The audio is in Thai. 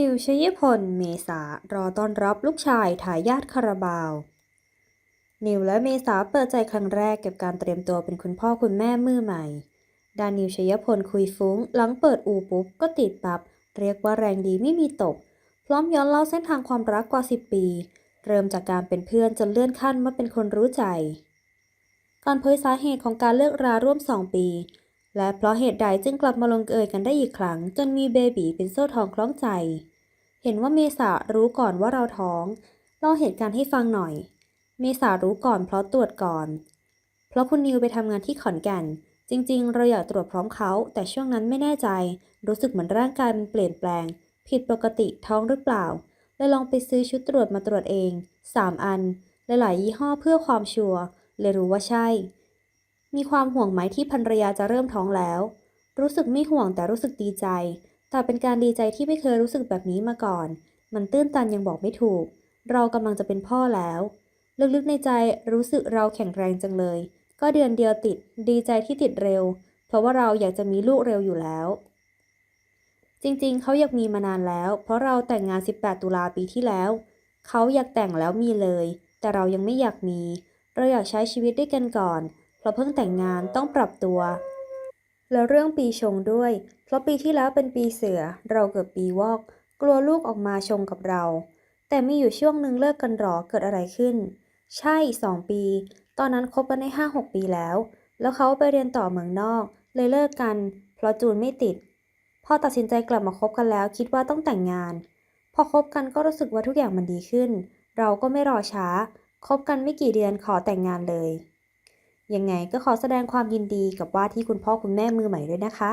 นิวชยพล เมษารอต้อนรับลูกชายทายาทคาราบาว นิวและเมษาเปิดใจครั้งแรกเกี่ยวกับการเตรียมตัวเป็นคุณพ่อคุณแม่มือใหม่ ดานิวชยพลคุยฟุ้ง หลังเปิดอูปุ๊บก็ติดปับ เรียกว่าแรงดีไม่มีตก พร้อมย้อนเล่าเส้นทางความรักกว่า 10 ปี เริ่มจากการเป็นเพื่อนจนเลื่อนขั้นมาเป็นคนรู้ใจก่อนเผยสาเหตุของการเลิกราร่วม 2 ปี และเพราะเหตุใดจึงกลับมาลงเอยกันได้อีกครั้ง จนมีเบบีเป็นโซ่ทองคล้องใจ เห็นว่าเมษารู้ก่อนว่าเราท้องเล่าเหตุการณ์ให้ฟังหน่อย เมษารู้ก่อนเพราะตรวจก่อน เพราะคุณนิวไปทำงานที่ขอนแก่น จริง ๆ เราอยากตรวจพร้อมเขา แต่ช่วงนั้นไม่แน่ใจ รู้สึกเหมือนร่างกายมันเปลี่ยนแปลง ผิดปกติท้องหรือเปล่าเลยลองไปซื้อชุดตรวจมาตรวจเอง 3 อัน หลายๆยี่ห้อเพื่อความชัวร์เลยรู้ว่าใช่ มีความห่วงไหมที่ภรรยาจะเริ่มท้องแล้ว รู้สึกไม่ห่วงแต่รู้สึกดีใจ แต่เป็นการดีใจที่ไม่เคยรู้สึกแบบนี้มาก่อน มันตื้นตันยังบอกไม่ถูก เรากำลังจะเป็นพ่อแล้ว ลึกๆในใจรู้สึกเราแข็งแรงจังเลย ก็เดือนเดียวติด ดีใจที่ติดเร็ว เพราะว่าเราอยากจะมีลูกเร็วอยู่แล้ว จริงๆ เขาอยากมีมานานแล้ว เพราะเราแต่งงาน 18 ตุลาปีที่แล้ว เขาอยากแต่งแล้วมีเลย แต่เรายังไม่อยากมี เราอยากใช้ชีวิตด้วยกันก่อน ราะเพิ่งแต่งงานต้องปรับตัว แล้วเรื่องปีชงด้วย เพราะปีที่แล้วเป็นปีเสือ เราเกิดปีวอก กลัวลูกออกมาชงกับเรา แต่มีอยู่ช่วงหนึ่งเลิกกันหรอเกิดอะไรขึ้น ใช่สองปี ตอนนั้นคบกันได้ห้าหกปีแล้ว แล้วเขาไปเรียนต่อเมืองนอก เลยเลิกกัน เพราะจูนไม่ติด พอตัดสินใจกลับมาคบกันแล้วคิดว่าต้องแต่งงาน พอคบกันก็รู้สึกว่าทุกอย่างมันดีขึ้น เราก็ไม่รอช้า คบกันไม่กี่เดือนขอแต่งงานเลย ยังไงก็ขอแสดงความยินดีกับว่าที่คุณพ่อคุณแม่มือใหม่ด้วยนะคะ